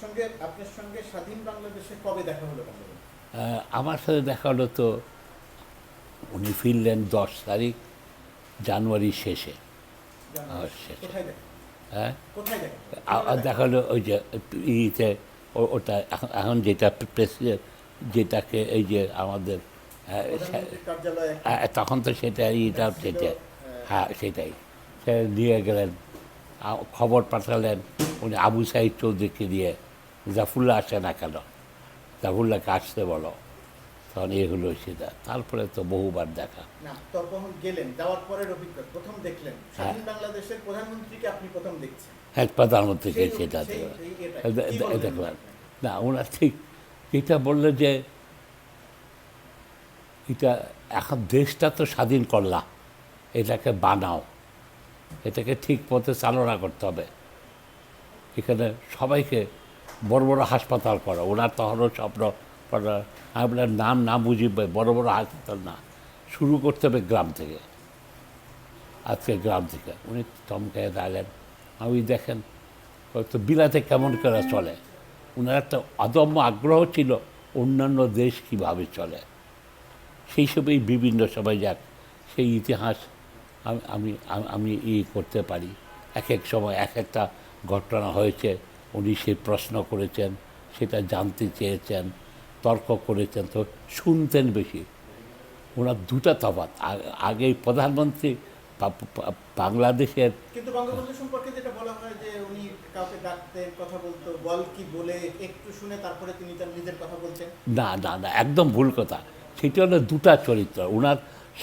সঙ্গে আপনার সঙ্গে স্বাধীন বাংলাদেশে কবে দেখা হলো আমার সাথে দেখা হলো তো উনি ফিরলেন দশ তারিখ জানুয়ারি শেষে। দেখা? হ্যাঁ? দেখা? হলো ওই যে ইতে ওটা এখন- এখন যেটা প্রেসিডেন্ট যেটাকে এই যে আমাদের কার্যালয়ে আহ, তখন তো সেটা ইটা সেটা হ্যাঁ। সেটাই। সে নিয়ে গেলেন খবর পাঠালেন উনি আবু সাইদ চৌধুরীকে দিয়ে। জাফুল্লাহ আসে না কেন? জাফুল্লাহকে আসতে বলো। তখন এ হলো সেটা তারপরে তো বহুবার দেখা। না তখন গেলেন যাওয়ার পরের অভিজ্ঞতা প্রথম দেখলেন। হ্যাঁ। স্বাধীন বাংলাদেশের প্রধানমন্ত্রীকে আপনি প্রথম দেখছেন। এক প্রধানমন্ত্রীকে সেটা। এই- দেখলাম। না ওনার ঠিক এটা বলল যে এটা এখন দেশটা তো স্বাধীন করলা। এটাকে বানাও। এটাকে ঠিক পথে চালনা করতে হবে। এখানে সবাইকে বড় বড় হাসপাতাল করো। ওনার তখনও স্বপ্ন করা। আমরা নাম না বুঝি বড় বড় হাসপাতাল না। শুরু করতে হবে গ্রাম থেকে। আজকে গ্রাম থেকে। উনি চমকে দাঁড়ালেন। আমি দেখেন হয়তো বিলাতে কেমন করে চলে। ওনার একটা অদম্য আগ্রহ ছিল, অন্যান্য দেশ কীভাবে চলে। সেই সবেই বিভিন্ন সময় যাক, সেই ইতিহাস আমি, আমি- আমি ই করতে পারি। এক এক সময় এক একটা ঘটনা হয়েছে। উনি সেই প্রশ্ন করেছেন সেটা জানতে চেয়েছেন তর্ক করেছেন তো শুনতেন বেশি। ওনার দুটা তফাৎ আ- আগে প্রধানমন্ত্রী বাংলাদেশের কিন্তু বঙ্গবন্ধু সম্পর্কে যেটা বলা হয় যে উনি কাউকে ডাকতেন কথা বলতো বল কি বলে একটু শুনে তারপরে তিনি তার নিজের কথা বলতেন। না না না একদম ভুল কথা। সেটা হলো দুটা চরিত্র। ওনার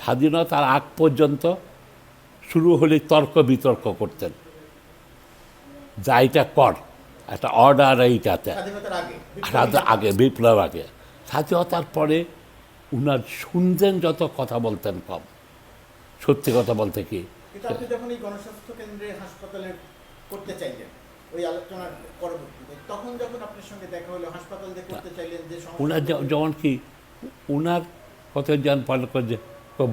স্বাধীনতার আগ পর্যন্ত শুরু হলে তর্ক বিতর্ক করতেন। যা এটা কর। একটা অর্ডার এইটাতে আগে বিপ্লব আগে। স্বাধীনতার পরে উনার শুনতেন যত কথা বলতেন কম। সত্যি কথা বলতে কি? কিন্তু যখন এই গণস্বাস্থ্য কেন্দ্রে হাসপাতালে করতে চাইলেন ওই আলোচনার পরবর্তীতে তখন যখন আপনার সঙ্গে দেখা হলো হাসপাতাল করতে চাইলেন যে ওনার যেমন কি উনার কত জন পালন করে যে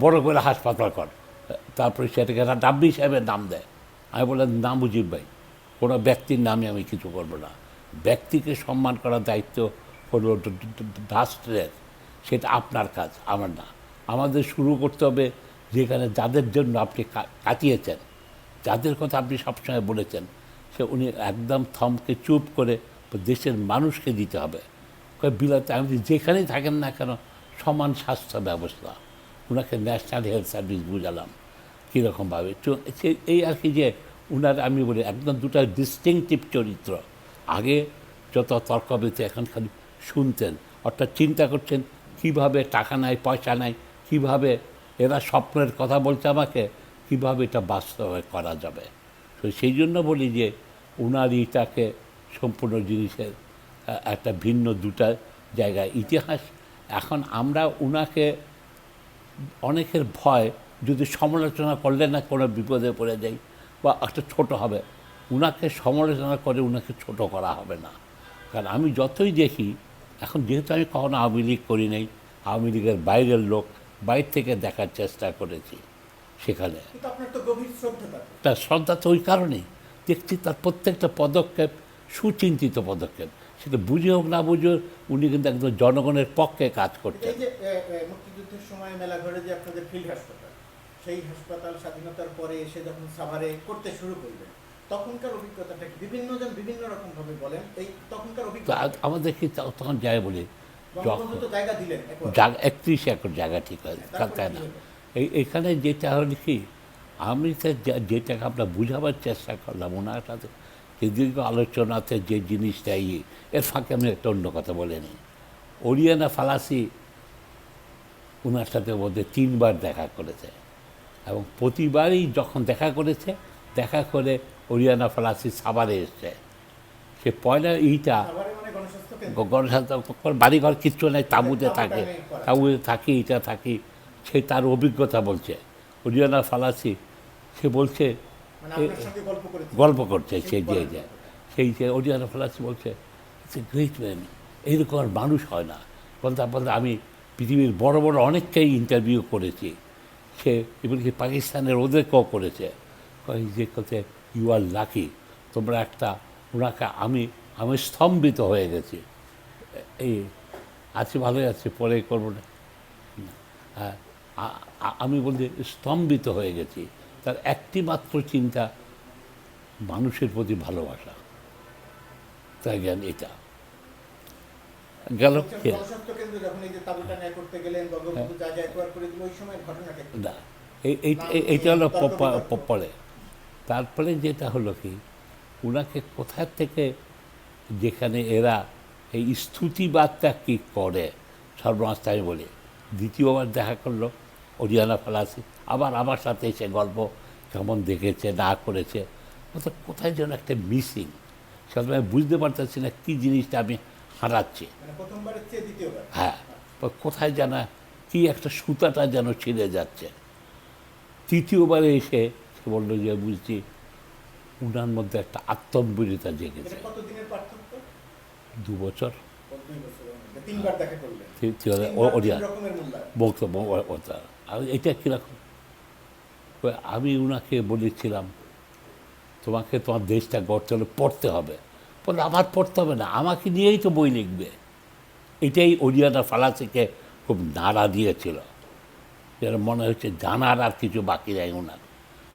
বড় করে হাসপাতাল কর। তারপরে সেটাকে একটা ডাব্বি সাহেবের নাম দেয়। আমি বললাম না মুজিব ভাই কোনো ব্যক্তির নামে আমি কিছু করব না। ব্যক্তিকে সম্মান করার দায়িত্ব হলো রাষ্ট্রের সেটা আপনার কাজ আমার না। আমাদের শুরু করতে হবে যেখানে যাদের জন্য আপনি কাটিয়েছেন। যাদের কথা আপনি সবসময় বলেছেন সে উনি একদম থমকে চুপ করে দেশের মানুষকে দিতে হবে। বিলাতে বলি, যেখানেই থাকেন না কেন সমান স্বাস্থ্য ব্যবস্থা। ওনাকে ন্যাশনাল হেলথ সার্ভিস বুঝালাম। কীরকমভাবে? এই আর কি যে উনার আমি বলি, একদম দুটা ডিস্টিংটিভ চরিত্র। আগে যত তর্ক বিতর্ক, এখন খালি শুনতেন। অর্থাৎ চিন্তা করছেন, কীভাবে টাকা নাই, পয়সা নাই, কীভাবে এরা স্বপ্নের কথা বলছে আমাকে, কীভাবে এটা বাস্তবে করা যাবে। তো সেই জন্য বলি যে উনার ইটাকে সম্পূর্ণ জিনিসের একটা ভিন্ন দুটা জায়গায় ইতিহাস, এখন আমরা উনাকে অনেকের ভয়, যদি সমালোচনা করলে না কোনো বিপদে পড়ে যাই। বা একটা ছোট হবে। উনাকে সমালোচনা করে উনাকে ছোট করা হবে না। কারণ আমি যতই দেখি এখন যেহেতু আমি কখনো আওয়ামী লীগ করি নাই আওয়ামী লীগের বাইরের লোক বাইরে থেকে দেখার চেষ্টা করেছি সেখানে। তার শ্রদ্ধা তো ওই কারণেই। দেখছি তার প্রত্যেকটা পদক্ষেপ সুচিন্তিত পদক্ষেপ। সেটা বুঝে হোক না বুঝে উনি কিন্তু একদম জনগণের পক্ষে কাজ এ, মুক্তিযুদ্ধের সময় মেলাঘরে যে আপনাদের ফিল্ড হাসপাতাল সেই হাসপাতাল স্বাধীনতার পরে এসে যখন সাভারে করতে শুরু করলেন তখনকার অভিজ্ঞতাটা বিভিন্ন জন বিভিন্ন রকম ভাবে বলেন এই তখনকার অভিজ্ঞতা আ- আমাদের কি ত- তখন যায় বলি জায়গা দিলেন জায়গা একত্রিশ একর জায়গা ঠিক হয় তাই না এই এখানে যেটা হলো কি আমি যেটাকে আমরা বুঝাবার চেষ্টা করলাম ওনার সাথে যে দীর্ঘ আলোচনাতে যে জিনিসটা ইয়ে এর ফাঁকে আমি একটা অন্য কথা বলে নিই। ওরিয়ানা ফালাসি ওনার সাথে মধ্যে তিনবার দেখা করেছে। এবং প্রতিবারই যখন দেখা করেছে দেখা করে ওরিয়ানা ফালাসি সাবারে এসছে। সে পয়লা ইটা মানে গণস্বাস্থ্য বাড়িঘর কিচ্ছু নেই তাঁবুতে থাকে। তাঁবুতে থাকি ইটা থাকি। সে তার অভিজ্ঞতা বলছে। ওরিয়ানা ফালাসি সে বলছে মানে গল্প করছে। সে যে গল্প যে। করে। সেই যে ওরিয়ানা ফালাসি বলছে এ গ্রেট ম্যান এইরকম আর মানুষ হয় না। বলতে বলতে আমি পৃথিবীর বড় বড় অনেককেই ইন্টারভিউ করেছি। সে এমনকি পাকিস্তানের ওদেরকেও করেছে। যে কোথায় ইউ আর লাকি তোমরা একটা, ওনাকে আমি আমি স্তম্ভিত হয়ে গেছি। এই আছি, ভালোই আছি, পরে করব না। হ্যাঁ আমি বলছি, স্তম্ভিত হয়ে গেছি। তার একটি মাত্র চিন্তা, মানুষের প্রতি ভালোবাসা। তাই জ্ঞান এটা। গেল কে? গণস্বাস্থ্য কেন্দ্র যখন এই যে তাবুটা ন্যায় করতে গেলেন বঙ্গবন্ধু যা যা একবার করে দিল ওই সময় ঘটনাটা কি? না এই- এই- এই- এইটা হলো পরে। তারপরে যেটা হলো কি ওনাকে কোথা থেকে যেখানে এরা এই স্তুতিবাদটা কি করে সর্বনাশটা আমি বলি। দ্বিতীয়বার দেখা করল অরিয়ানা ফালাসি আবার আমার সাথে এসে গল্প কেমন দেখেছে না করেছে। অর্থাৎ কোথায় যেন একটা মিসিং। সেটা আমি বুঝতে পারতেছি না কী জিনিসটা আমি হারাচ্ছি। মানে হ্যাঁ কোথায় যেন কি একটা সুতাটা যেন ছিঁড়ে যাচ্ছে। তৃতীয়বারে এসে সে বলল যে বুঝছি উনার মধ্যে একটা আত্মম্বরিতা জেগেছে। দু বছর। বক্তব্য আর এটা কীরকম? আমি উনাকে বলেছিলাম তোমাকে তোমার দেশটা গড়তে হলে পড়তে হবে। বলে, আমার পড়তে হবে না, আমাকে নিয়েই তো বই লিখবে। এটাই ওরিয়ানা ফালাসিকে খুব নাড়া দিয়েছিল। যেন মনে হচ্ছে জানার আর কিছু বাকি নেই ওনার।